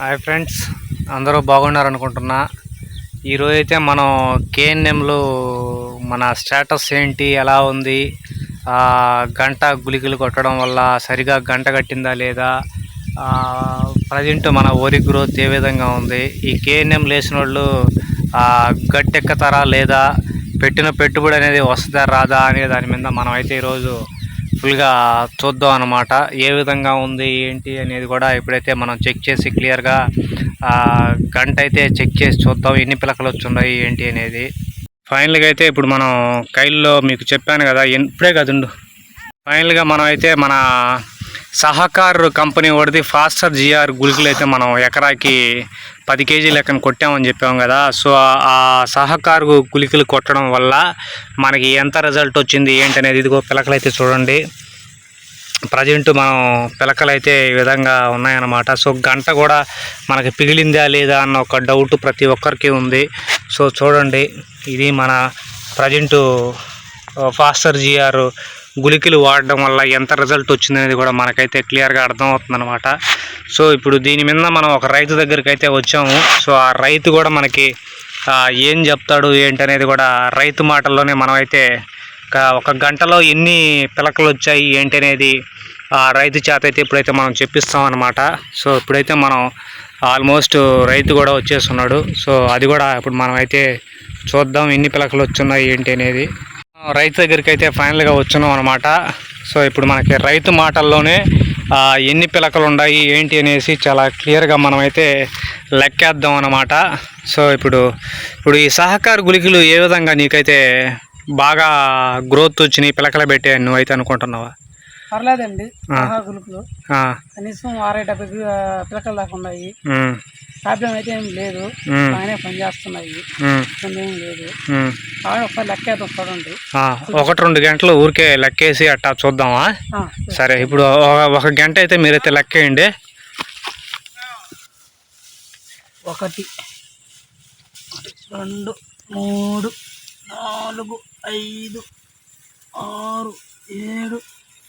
Hi friends అందరూ బాగున్నారు అనుకుంటున్నా ఈరోజు అయితే మనం కేఎన్ఎంలో మన స్టేటస్ ఏంటి ఎలా ఉంది గంట గులికలు కొట్టడం వల్ల సరిగా గంట కట్టిందా లేదా ప్రజెంట్ మన వరి గ్రోత్ ఏ విధంగా ఉంది ఈ కేఎన్ఎం లేచిన వాళ్ళు ఆ, గట్టెక్కుతారా లేదా పెట్టిన పెట్టుబడి అనేది వస్తుందా రాదా అనే దాని మీద మనమైతే ఈరోజు ఫుల్గా చూద్దాం అన్నమాట. ఏ విధంగా ఉంది ఏంటి అనేది కూడా ఇప్పుడైతే మనం చెక్ చేసి క్లియర్గా గంట అయితే చెక్ చేసి చూద్దాం. ఎన్ని పిలకలు వచ్చున్నాయి ఏంటి అనేది. ఫైనల్గా అయితే ఇప్పుడు మనం కైల్లో మీకు చెప్పాను కదా ఇప్పుడే కదండు ఫైనల్గా మనం అయితే మన సహకార్ కంపెనీ వాడిది ఫాస్టర్ జిఆర్ గుళికలు అయితే మనం ఎకరాకి పది కేజీ లెక్కన కొట్టామని చెప్పాం కదా. సో ఆ- సహకారు గులికలు గుళికలు కొట్టడం వల్ల మనకి ఎంత రిజల్ట్ వచ్చింది ఏంటనేది ఇదిగో పిలకలైతే చూడండి. ప్రజెంట్ మనం పిలకలు అయితే ఈ విధంగా ఉన్నాయన్నమాట. సో గంట కూడా మనకి పిగిలిందా లేదా అన్న ఒక డౌట్ ప్రతి ఒక్కరికి ఉంది. సో చూడండి. ఇది మన ప్రజెంట్ ఫాస్టర్ జిఆర్ గుళికలు వాడడం వల్ల ఎంత రిజల్ట్ వచ్చిందనేది కూడా మనకైతే క్లియర్గా అర్థమవుతుంది అనమాట సో ఇప్పుడు దీని మీద మనం ఒక రైతు దగ్గరికి అయితే వచ్చాము. సో ఆ రైతు కూడా మనకి ఏం చెప్తాడు ఏంటనేది కూడా రైతు మాటల్లోనే మనమైతే ఒక- గంటలో ఎన్ని పిలకలు వచ్చాయి ఏంటి అనేది ఆ రైతు చేత అయితే ఇప్పుడైతే మనం చెప్పిస్తాం అనమాట సో ఇప్పుడైతే మనం ఆల్మోస్ట్ రైతు కూడా వచ్చేస్తున్నాడు. సో అది కూడా ఇప్పుడు మనం అయితే చూద్దాం ఎన్ని పిలకలు వచ్చున్నాయి ఏంటి అనేది రైతు దగ్గరికి అయితే ఫైనల్గా వచ్చినాం అనమాట సో ఇప్పుడు మనకి రైతు మాటల్లోనే ఎన్ని పిలకలు ఉన్నాయి ఏంటి అనేసి చాలా క్లియర్గా మనమైతే లెక్కేద్దాం అనమాట సో ఇప్పుడు ఇప్పుడు ఈ సహకార గుళికలు ఏ విధంగా నీకైతే బాగా గ్రోత్ వచ్చినాయి పిలకలు పెట్టే నువ్వైతే అనుకుంటున్నావా? పర్లేదండి. ఆ, కనీసం అరవై డెబ్బై పిలకలు దాకా ఉన్నాయి. ప్రాబ్లం అయితే ఏం లేదు. బాగానే పనిచేస్తున్నాయి. ఇబ్బంది ఏం లేదు. బాగా ఒకసారి లెక్కేద్దాం చూడండి ఒకటి రెండు గంటలు ఊరికే లెక్కేసి అట్టా చూద్దామా? సరే. ఇప్పుడు ఒక- ఒక గంట అయితే మీరైతే లెక్కేయండి. ఒకటి రెండు మూడు నాలుగు ఐదు ఆరు ఏడు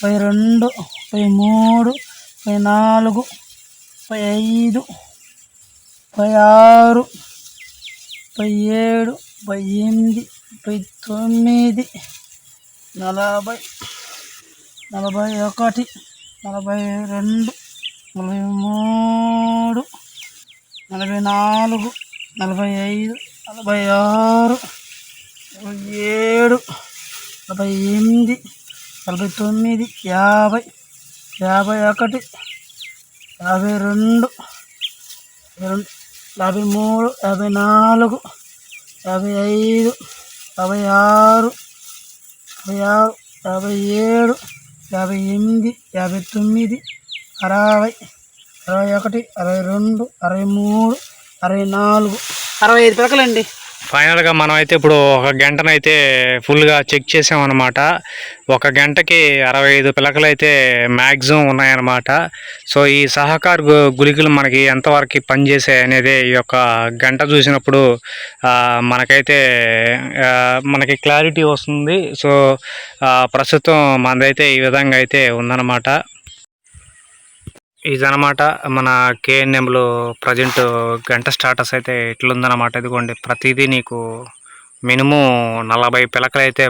ముప్పై రెండు ముప్పై మూడు ముప్పై నాలుగు ముప్పై ఐదు ముప్పై ఆరు ముప్పై ఏడు ముప్పై ఎనిమిది ముప్పై తొమ్మిది నలభై నలభై ఒకటి నలభై రెండు నలభై మూడు నలభై నాలుగు నలభై ఐదు నలభై ఆరు నలభై ఏడు నలభై ఎనిమిది నలభై తొమ్మిది యాభై యాభై ఒకటి యాభై రెండు యాభై మూడు యాభై నాలుగు యాభై ఐదు యాభై ఆరు యాభై ఆరు యాభై ఏడు యాభై ఎనిమిది యాభై తొమ్మిది అరవై అరవై ఒకటి అరవై రెండు అరవై మూడు అరవై నాలుగు. అరవై ఐదు పిలకలండి. ఫైనల్గా మనమైతే ఇప్పుడు ఒక గంటనైతే ఫుల్గా చెక్ చేసామన్నమాట. ఒక గంటకి అరవై ఐదు పిలకలు అయితే మ్యాక్సిమం ఉన్నాయన్నమాట. సో ఈ సహకార గుళికలు మనకి ఎంతవరకు పనిచేసాయి అనేది ఈ యొక్క గంట చూసినప్పుడు మనకైతే మనకి క్లారిటీ వస్తుంది. సో ప్రస్తుతం మనదైతే ఈ విధంగా అయితే ఉందన్నమాట. ఇదనమాట మన కేఎన్ఎంలో ప్రజెంట్ గంట స్టాటస్ అయితే ఇట్లుందనమాట ఇదిగోండి. ప్రతిదీ నీకు మినిమం నలభై పిలకలు అయితే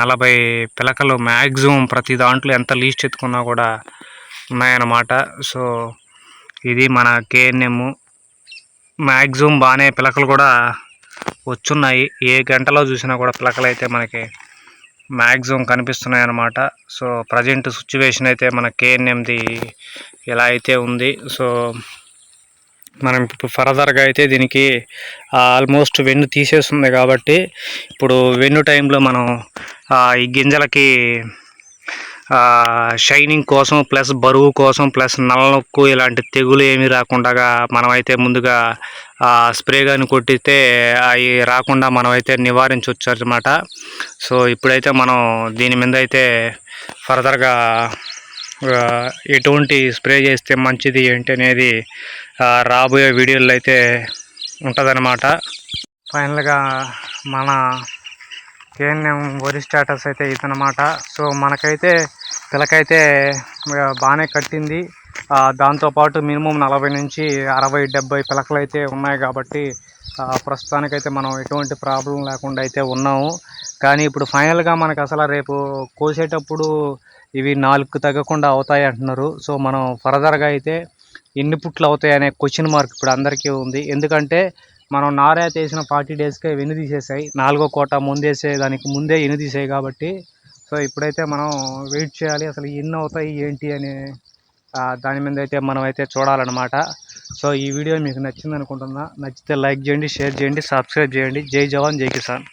నలభై పిలకలు మ్యాక్సిమం ప్రతి దాంట్లో ఎంత లీస్ట్ ఎత్తుకున్నా కూడా ఉన్నాయన్నమాట. సో ఇది మన కేఎన్ఎం మ్యాక్సిమం బాగానే పిలకలు కూడా వచ్చున్నాయి. ఏ గంటలో చూసినా కూడా పిలకలు అయితే మనకి మ్యాక్సిమం కనిపిస్తున్నాయి అన్నమాట సో ప్రజెంట్ సిచ్యువేషన్ అయితే మన కేఎన్ఎంది ఇలా అయితే ఉంది. సో మనం ఇప్పుడు ఫర్దర్గా అయితే దీనికి ఆల్మోస్ట్ వెన్ను తీసేస్తుంది కాబట్టి ఇప్పుడు వెన్ను టైంలో మనం ఆ, ఈ గింజలకి షైనింగ్ కోసం ప్లస్ బరువు కోసం ప్లస్ నల్లనొక్కు ఇలాంటి తెగులు ఏమీ రాకుండా మనమైతే ముందుగా స్ప్రే కానీ కొట్టితే అవి రాకుండా మనమైతే నివారించవచ్చు అనమాట సో ఇప్పుడైతే మనం దీని మీద అయితే ఫర్దర్గా ఎటువంటి స్ప్రే చేస్తే మంచిది ఏంటి అనేది రాబోయే వీడియోలో అయితే ఉంటుందన్నమాట. ఫైనల్గా మన కేఎన్ఎం వరి స్టేటస్ అయితే ఇదనమాట సో మనకైతే పిలకైతే బాగానే కట్టింది. దాంతోపాటు మినిమం నలభై నుంచి అరవై డెబ్బై పిలకలు అయితే ఉన్నాయి కాబట్టి ప్రస్తుతానికైతే మనం ఎటువంటి ప్రాబ్లం లేకుండా అయితే ఉన్నాము. కానీ ఇప్పుడు ఫైనల్గా మనకు అసలు రేపు కోసేటప్పుడు ఇవి నాలుగు తగ్గకుండా అవుతాయి అంటున్నారు. సో మనం ఫర్దర్గా అయితే ఎన్ని పుట్లు అవుతాయి అనే క్వశ్చన్ మార్క్ ఇప్పుడు అందరికీ ఉంది. ఎందుకంటే మనం నారా తీసిన ఫార్టీ డేస్కే వెను తీసేసాయి. నాలుగో కోట ముందేసే దానికి ముందే ఎన్ని తీసాయి కాబట్టి సో ఇప్పుడైతే మనం వెయిట్ చేయాలి అసలు ఎన్ని అవుతాయి ఏంటి అని దాని మీద అయితే మనం అయితే చూడాలన్నమాట. సో ఈ వీడియో మీకు నచ్చింది అనుకుంటున్నా నచ్చితే లైక్ చేయండి షేర్ చేయండి సబ్స్క్రైబ్ చేయండి. జై జవాన్ జై కిసాన్.